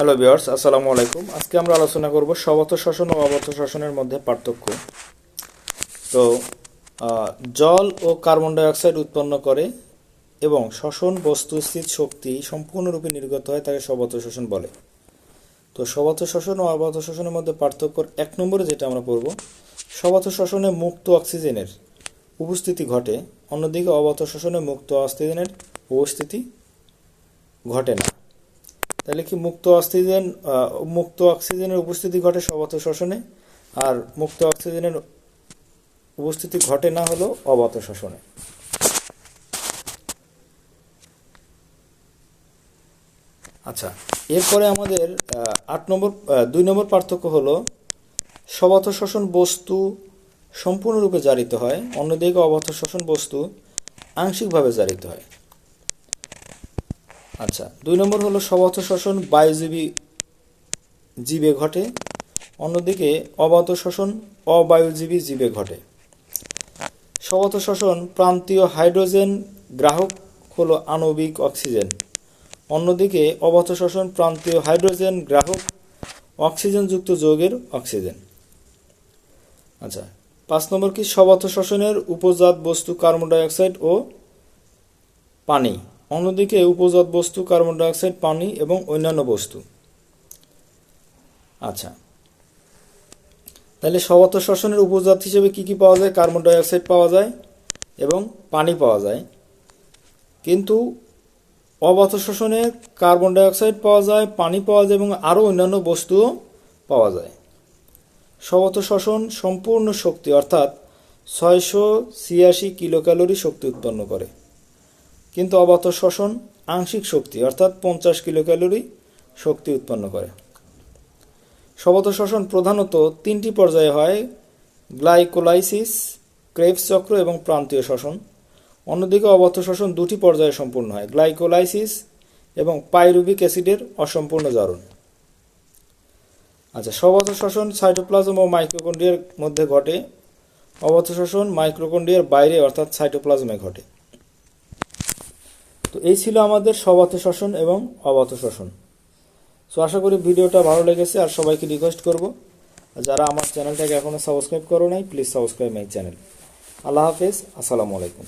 Hello বিয়ার্স আসসালামু আলাইকুম আজকে আমরা আলোচনা করব স্ববত শ্বসন ও অবত শ্বসনের মধ্যে পার্থক্য। তো জল ও কার্বন ডাই অক্সাইড উৎপন্ন করে এবং শ্বসন বস্তুস্থিত শক্তি সম্পূর্ণরূপে নির্গত হয় তাকে স্ববত শ্বসন বলে। তো স্ববত শ্বসন ও অবত শ্বসনের মধ্যে পার্থক্য এক নম্বরে যেটা আমরা পড়ব স্ববত শ্বসনে মুক্ত অক্সিজেনের উপস্থিতি ঘটে, অন্যদিকে অবত শ্বসনে মুক্ত অক্সিজেনের উপস্থিতি ঘটে না। তাহলে কি মুক্ত অক্সিজেন মুক্ত অক্সিজেনের উপস্থিতি ঘটে সবত শ্বসনে? আর মুক্ত অক্সিজেনের উপস্থিতি ঘটে না হলো অবত শ্বসনে। আচ্ছা এরপরে আমাদের আট নম্বর দুই নম্বর পার্থক্য হলো সবত শ্বসন বস্তু সম্পূর্ণরূপে জারিত হয়, অন্যদিকে অবত শ্বসন বস্তু আংশিকভাবে জারিত হয়। আচ্ছা দুই নম্বর হলো সবত শ্বসন বায়ুজীবী জীবে ঘটে, অন্যদিকে অবাত শ্বসন অবায়ুজীবী জীবে ঘটে। সবত শ্বসন প্রান্তীয় হাইড্রোজেন গ্রাহক হলো আণবিক অক্সিজেন। অন্যদিকে অবাত শ্বসন প্রান্তীয় হাইড্রোজেন গ্রাহক অক্সিজেনযুক্ত যৌগের অক্সিজেন। আচ্ছা পাঁচ নম্বর কি সবত শ্বসনের উপজাত বস্তু কার্বন ডাই অক্সাইড ও পানি? অন্যদিকে উপজাত বস্তু কার্বন ডাইঅক্সাইড, পানি এবং অন্যান্য বস্তু। আচ্ছা। তাহলে সবত শ্বসনের উপজাত হিসেবে কি কি পাওয়া যায়? কার্বন ডাইঅক্সাইড পাওয়া যায় এবং পানি পাওয়া যায়। কিন্তু অবত শ্বসনে কার্বন ডাইঅক্সাইড পাওয়া যায়, পানি পাওয়া যায় এবং আরও অন্যান্য বস্তুও পাওয়া যায়। সবত শ্বসন সম্পূর্ণ শক্তি অর্থাৎ ছয়শো ছিয়াশি কিলো ক্যালোরি শক্তি উৎপন্ন করে। কিন্তু অবাত শ্বসন, আংশিক শক্তি, অর্থাৎ পঞ্চাশ কিলো ক্যালোরি শক্তি উৎপন্ন করে। সবত শ্বসন প্রধানত তিনটি পর্যায়ে হয়, গ্লাইকোলাইসিস ক্রেবস চক্র এবং প্রান্তীয় শ্বসন। অন্যদিকে অবত শ্বসন দুটি পর্যায়ে সম্পূর্ণ হয়, গ্লাইকোলাইসিস এবং পাইরুবিক অ্যাসিডের অসম্পূর্ণ জারণ। আচ্ছা সবত শ্বসন সাইটোপ্লাজম ও মাইক্রোকন্ড্রিয়ার মধ্যে ঘটে। অবত শ্বসন মাইক্রোকন্ড্রিয়ার বাইরে, অর্থাৎ সাইটোপ্লাজমে ঘটে। তো এই ছিল আমাদের সবত শ্বসন এবং অবাত শ্বসন সো আশা করি ভিডিওটা ভালো লেগেছে, আর সবাইকে রিকোয়েস্ট করব। যারা আমার চ্যানেলটাকে এখনও সাবস্ক্রাইব করো নাই প্লিজ সাবস্ক্রাইব মাই চ্যানেল আল্লাহ হাফেজ, আসসালামু আলাইকুম।